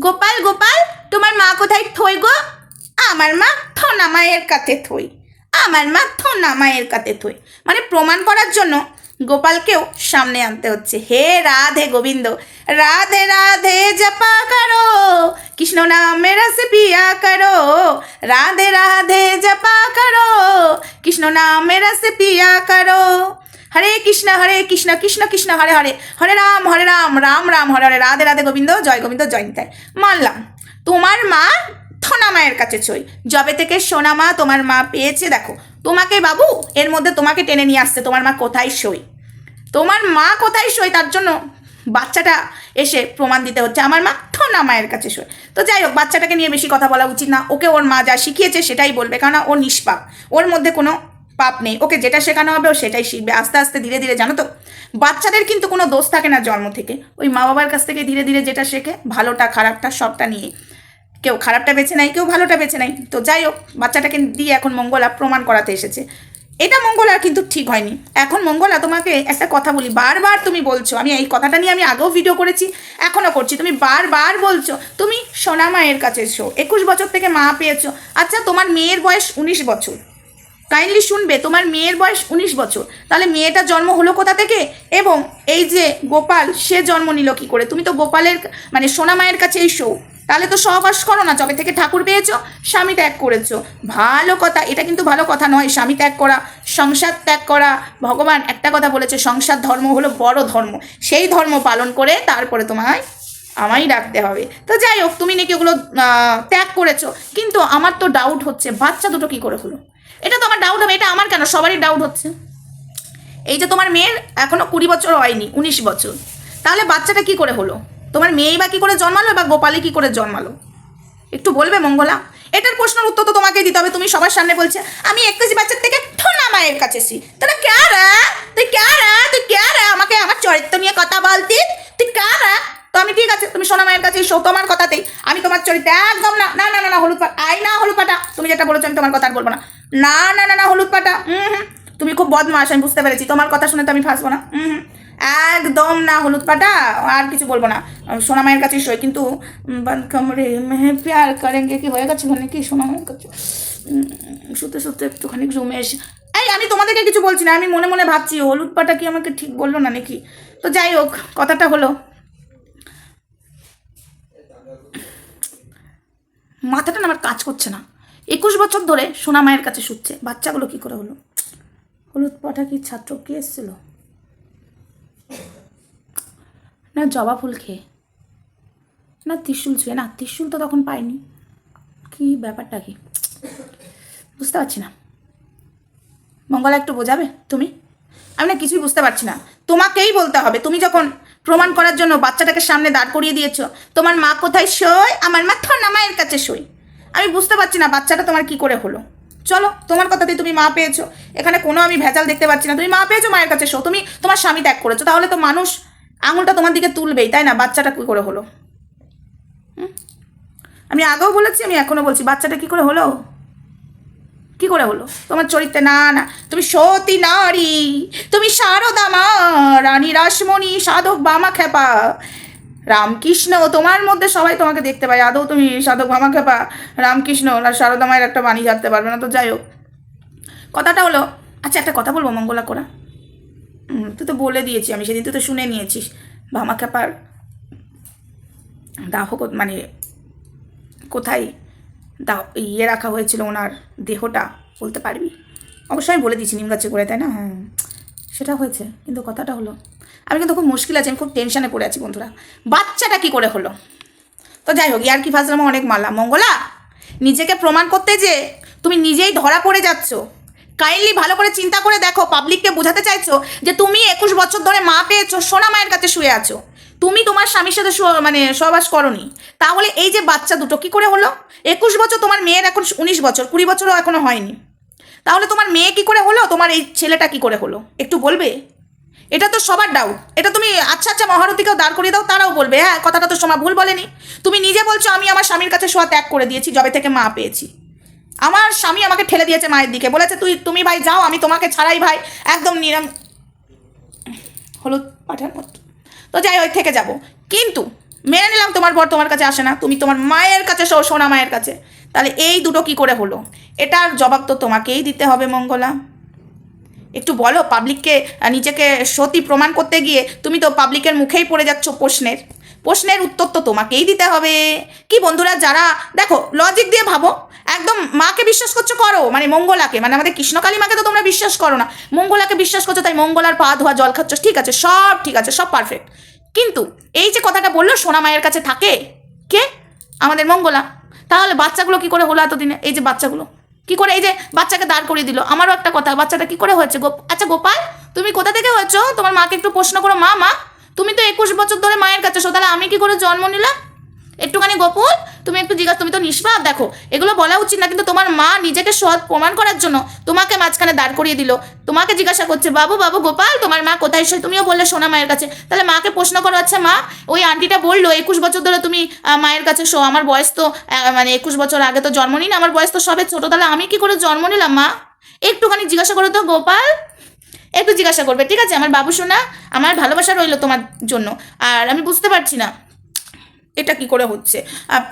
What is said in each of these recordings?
গোপাল গোপাল, তোমার মা কোথায় থই গো? আমার মা থনা মায়ের কাছে থই। আমার মা থনা মায়ের কাছে থই। মানে প্রমাণ করার জন্য গোপালকেও সামনে আনতে হচ্ছে। হে রাধে গোবিন্দ, রাধে রাধে জপা করো। কৃষ্ণ নামে রস পিয়া করো। রাধে রাধে জপা করো। কৃষ্ণ নামে রস পিয়া করো। হরে কৃষ্ণ হরে কৃষ্ণ কৃষ্ণ কৃষ্ণ, হরে হরে। হরে রাম হরে রাম রাম রাম, হরে হরে। রাধে রাধে গোবিন্দ, জয় গোবিন্দ, জয় নিতাই। মানলাম, তোমার মা থনা মায়ের কাছে ছই জবে থেকে সোনা মা তোমার মা পেয়েছে, দেখো। তোমাকে বাবু, এর মধ্যে তোমাকে টেনে নিয়ে আসছে, তোমার মা কোথায় সই? তোমার মা কোথায় সই? তার জন্য বাচ্চাটা এসে প্রমাণ দিতে হচ্ছে। আমার মা থনা মায়ের কাছে সই। তো যাই হোক, বাচ্চাটাকে নিয়ে বেশি কথা বলা উচিত না। ওকে ওর মা যা শিখিয়েছে সেটাই বলবে কারণ ও নিষ্পাপ। ওর মধ্যে কোনো পাপ নেই। ওকে যেটা শেখানো হবে ও সেটাই শিখবে। আস্তে আস্তে ধীরে ধীরে, জানো তো? বাচ্চাদের কিন্তু কোনো দোষ থাকে না জন্ম থেকে। ওই মা বাবার কাছ থেকে ধীরে ধীরে যেটা শেখে, ভালোটা, খারাপটা, সবটা নিয়ে। কেউ খারাপটা বেছে নেয়, কেউ ভালোটা বেছে নেয়। তো যাই হোক, বাচ্চাটাকে দিয়ে এখন মঙ্গলা প্রমাণ করাতে এসেছে। এটা মঙ্গলা কিন্তু ঠিক হয়নি। এখন মঙ্গলা, তোমাকে একটা কথা বলি। বারবার তুমি বলছো, আমি এই কথাটা নিয়ে আমি আগেও ভিডিও করেছি, এখনও করছি। তুমি বারবার বলছো, তুমি সোনা মায়ের কাছে এসো। একুশ বছর থেকে মা পেয়েছ। আচ্ছা তোমার মেয়ের বয়স উনিশ বছর। কাইন্ডলি শুনবে, তোমার মেয়ের বয়স উনিশ বছর। তাহলে মেয়েটা জন্ম হলো কোথা থেকে? এবং এই যে গোপাল, সে জন্ম নিল কি করে? তুমি তো গোপালের মানে সোনা মায়ের কাছে এসো। তাহলে তো সহবাস করো না, যবে থেকে ঠাকুর পেয়েছ, স্বামী ত্যাগ করেছ। ভালো কথা, এটা কিন্তু ভালো কথা নয়, স্বামী ত্যাগ করা, সংসার ত্যাগ করা। ভগবান একটা কথা বলেছে, সংসার ধর্ম হলো বড় ধর্ম। সেই ধর্ম পালন করে তারপরে তোমায় আমায় ডাকতে হবে। তো যাই হোক, তুমি নাকি ওগুলো ত্যাগ করেছ। কিন্তু আমার তো ডাউট হচ্ছে, বাচ্চা দুটো কি করে হলো? এটা তো আমার ডাউট হবে, এটা আমার কেন? সবারই ডাউট হচ্ছে। এই যে তোমার মেয়ের এখনও কুড়ি বছর হয়নি, উনিশ বছর। তাহলে বাচ্চাটা কি করে হলো? তোমার মেয়েই বা কি করে জন্মালো বা গোপালে কি করে জন্মালো? একটু বলবে মঙ্গলা? এটার প্রশ্নের উত্তর তো তোমাকে দিতে হবে, তুমি সবার সামনে বলছে, আমি এক কেজি বাচ্চার থেকে ঠোনা মায়ের কাছে এসি তোরা ক্যা রে তুই ক্যা রে তুই ক্যা রে আমাকে আমার চরিত্র নিয়ে কথা বলতি তুই ক্যা রে তো আমি ঠিক আছে, তুমি সোনা মায়ের কাছে এসো, তোমার কথাতেই। আমি তোমার চরিত্র একদম না না না না হলুদ পাটা আই না হলুদ পাটা। তুমি যেটা বলেছ আমি তোমার কথা আর বলব না। না না না না, হলুদ পাটা। হুম হুম। তুমি খুব বদমাস আমি বুঝতে পেরেছি। তোমার কথা শুনে তো আমি ফাঁসবো না। হুম হুম। একদম না হলুদ পাটা, আর কিছু বলব না। সোনা মায়ের কাছে সই কিন্তু কমরে মেহে প্যার করেঙ্গে। কি হয়ে গেছে মানে কি সোনা মায়ের কাছে। শুতে শুতে একটুখানি রুমে এসে এই, আমি তোমাদেরকে কিছু বলছি না, আমি মনে মনে ভাবছি, হলুদ পাটা কি আমাকে ঠিক বলল না নাকি? তো যাই হোক, কথাটা হলো। মাথাটা আমার কাজ করছে না। একুশ বছর ধরে সোনা মায়ের কাছে শুচ্ছে। বাচ্চাগুলো কি করে হলো? হলুদ পাটা কি ছাত্র? কি এসেছিল? না, জবা ফুল খেয়ে। না, ত্রিশুল ছুঁয়ে। না, ত্রিশুল তো তখন পাইনি। কি ব্যাপারটা কি? বুঝতে পারছি না। মঙ্গলা একটু বোঝাবে? তুমি? আমি না কিছুই বুঝতে পারছি না। তোমাকেই বলতে হবে। তুমি যখন প্রমাণ করার জন্য বাচ্চাটাকে সামনে দাঁড় করিয়ে দিয়েছ, তোমার মা কোথায় সই আমার মা থন্না মায়ের কাছে সই আমি বুঝতে পারছি না বাচ্চাটা তোমার কি করে হলো। চলো, তোমার কথাতেই তুমি মা পেয়েছ। এখানে কোনো আমি ভেজাল দেখতে পাচ্ছি না। তুমি মা পেয়েছ, মায়ের কাছে শো। তুমি তোমার স্বামী ত্যাগ করেছ। তাহলে তো মানুষ আঙুলটা তোমার দিকে তুলবেই, তাই না? বাচ্চাটা কি করে হলো? আমি আগেও বলেছি, আমি এখনও বলছি, বাচ্চাটা কি করে হলো? কি করে হলো? তোমার চরিত্রে, না না। তুমি সতী নারী, তুমি মা রানী রাসমণি, সাধক বামা খেপা রামকৃষ্ণ, তোমার মধ্যে সবাই তোমাকে দেখতে পায়। আদৌ তুমি সাধক বামা খেপা রামকৃষ্ণ আর শারদা মায়ের একটা বাণী জানতে পারবে না, তো যাই হোক। কথাটা হলো আচ্ছা একটা কথা বলব মঙ্গলা করা? তুই তো বলে দিয়েছি আমি, সেদিন তুই তো শুনে নিয়েছিস। বামা খেপার দাহ মানে কোথায় দা ইয়ে রাখা হয়েছিল ওনার দেহটা, বলতে পারবি? অবশ্যই আমি বলে দিয়েছি নিম গাছে করে তাই না? হ্যাঁ। সেটা হয়েছে, কিন্তু কথাটা হলো, আমি কিন্তু খুব মুশকিল আছে, আমি খুব টেনশনে পড়ে আছি বন্ধুরা। বাচ্চাটা কি করে হলো? তো যাই হোক, ইয়ার কি ফাজলামো অনেক মালা। মঙ্গলা, নিজেকে প্রমাণ করতে যে তুমি নিজেই ধরা পড়ে যাচ্ছ। কাইন্ডলি ভালো করে চিন্তা করে দেখো পাবলিককে বোঝাতে চাইছো যে তুমি একুশ বছর ধরে মা পেয়েছ, সোনা মায়ের কাছে শুয়ে আছো। তুমি তোমার স্বামীর সাথে মানে সহবাস করনি। তাহলে এই যে বাচ্চা দুটো কি করে হলো? একুশ বছর তোমার মেয়ের এখন উনিশ বছর, কুড়ি বছরও এখনও হয়নি। তাহলে তোমার মেয়ে কি করে হলো? তোমার এই ছেলেটা কি করে হলো? একটু বলবে? এটা তো সবার ডাউট এটা তুমি আচ্ছা আচ্ছা মহারথীকেও দাঁড় করিয়ে দাও, তারাও বলবে। হ্যাঁ কথাটা তো সময় ভুল বলেনি। তুমি নিজে বলছো, আমি আমার স্বামীর কাছে শোয়া ত্যাগ করে দিয়েছি জবে থেকে মা পেয়েছি। আমার স্বামী আমাকে ঠেলে দিয়েছে মায়ের দিকে। বলেছে, তুই, তুমি ভাই যাও, আমি তোমাকে ছাড়াই ভাই, একদম নিরাম হলুদ পাঠার মতো। তো যাই হোক, থেকে যাব। কিন্তু মেনে নিলাম তোমার বর তোমার কাছে আসে না। তুমি তোমার মায়ের কাছে শো, সোনা মায়ের কাছে। তাহলে এই দুটো কি করে হলো? এটার জবাব তো তোমাকেই দিতে হবে, মঙ্গলা। একটু বলো পাবলিককে নিজেকে সতী প্রমাণ করতে গিয়ে তুমি তো পাবলিকের মুখেই পড়ে যাচ্ছ প্রশ্নের। প্রশ্নের উত্তর তো তোমাকেই দিতে হবে। কি বন্ধুরা, যারা, দেখো লজিক দিয়ে ভাবো, একদম মাকে বিশ্বাস করছ, করো। মানে মঙ্গলাকে মানে আমাদের কৃষ্ণকালী মাকে তো তোমরা বিশ্বাস করো না। মঙ্গলাকে বিশ্বাস করছ, তাই মঙ্গলার পা ধোয়া, জল খাচ্ছ, ঠিক আছে, সব ঠিক আছে, সব পারফেক্ট কিন্তু এই যে কথাটা বলল সোনা মায়ের কাছে থাকে, কে? আমাদের মঙ্গলা। তাহলে বাচ্চাগুলো কি করে হলো এতদিনে? এই যে বাচ্চাগুলো। কি করে? এই যে বাচ্চাকে দাঁড় করিয়ে দিল। আমারও একটা কথা, বাচ্চাটা কি করে হয়েছে গোপ আচ্ছা গোপাল, তুমি কোথা থেকে হয়েছো? তোমার মাকে একটু প্রশ্ন করো। মা মা, তুমি তো একুশ বছর ধরে মায়ের কাছে তাহলে আমি কি করে জন্ম নিলাম? একটুখানি গোপুল তুমি একটু জিজ্ঞাসা, তুমি তো নিষ্পাপ, দেখো, এগুলো বলা উচিত না, কিন্তু তোমার মা নিজেকে সৎ প্রমাণ করার জন্য তোমাকে মাঝখানে দাঁড় করিয়ে দিল। তোমাকে জিজ্ঞাসা করছে, বাবু বাবু, গোপাল, তোমার মা কোথায় সে তুমিও বললে সোনা মায়ের কাছে। তাহলে মাকে প্রশ্ন করো আচ্ছা মা, ওই আন্টিটা বলল, একুশ বছর ধরে তুমি মায়ের কাছে শো, আমার বয়স তো মানে একুশ বছর আগে তো জন্ম নিন আমার বয়স তো সবে ছোটো, তাহলে আমি কি করে জন্ম নিলাম মা? একটুখানি জিজ্ঞাসা করো তো, গোপাল, একটু জিজ্ঞাসা করবে, ঠিক আছে? আমার বাবু সোনা, আমার ভালোবাসা রইল তোমার জন্য, আর আমি বুঝতে পারছি না। এটা কি করে হচ্ছে?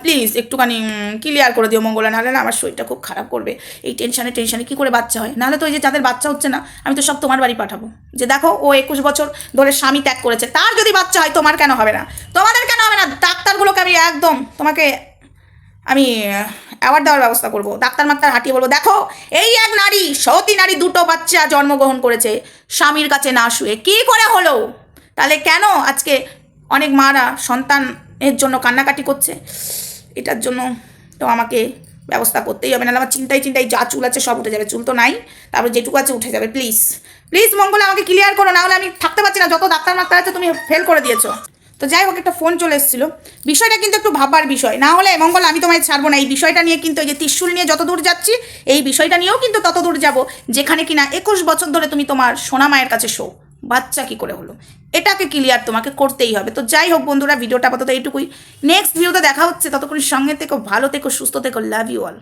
প্লিজ একটুখানি ক্লিয়ার করে দিও মঙ্গলা, নাহলে না আমার শরীরটা খুব খারাপ করবে। এই টেনশানে টেনশানে কি করে বাচ্চা হয়? নাহলে তো ওই যে যাদের বাচ্চা হচ্ছে না, আমি তো সব তোমার বাড়ি পাঠাবো। যে দেখো, ও একুশ বছর ধরে স্বামী ত্যাগ করেছে, তার যদি বাচ্চা হয়, তোমার কেন হবে না? তোমাদের কেন হবে না? ডাক্তারগুলোকে আমি একদম তোমাকে, আমি অ্যাওয়ার্ড দেওয়ার ব্যবস্থা করব। ডাক্তার মাক্তার হাঁটিয়ে বলব, দেখো, এই এক নারী, সতী নারী দুটো বাচ্চা জন্মগ্রহণ করেছে, স্বামীর কাছে না শুয়ে। কী করে হলো? তাহলে কেন আজকে অনেক মারা সন্তানের জন্য কান্নাকাটি করছে। এটার জন্য তো আমাকে ব্যবস্থা করতেই হবে, নাহলে আমার চিন্তায় চিন্তায় যা চুল আছে সব উঠে যাবে। চুল তো নাই, তারপর যেটুকু আছে উঠে যাবে প্লিজ প্লিজ মঙ্গল, আমাকে ক্লিয়ার করো, নাহলে আমি থাকতে পারছি না, যত ডাক্তার মাক্তার আছে তুমি ফেল করে দিয়েছ। তো যাই হোক, একটা ফোন চলে এসেছিল। বিষয়টা কিন্তু একটু ভাববার বিষয়, না হলে মঙ্গল আমি তোমায় ছাড়বো না, এই বিষয়টা নিয়ে কিন্তু এই যে ত্রিশুল নিয়ে যত দূর যাচ্ছি, এই বিষয়টা নিয়েও কিন্তু তত দূর যাব, যেখানে কিনা একুশ বছর ধরে তুমি তোমার সোনা মায়ের কাছে শো বাচ্চা কি করে হলো? এটাকে ক্লিয়ার তোমাকে করতেই হবে। তো যাই হোক বন্ধুরা ভিডিওটা আপাতত এইটুকুই। নেক্সট ভিডিওতে দেখা হচ্ছে। ততক্ষণ সঙ্গে থেকো, ভালো থেকো, সুস্থ থেকো। Love you all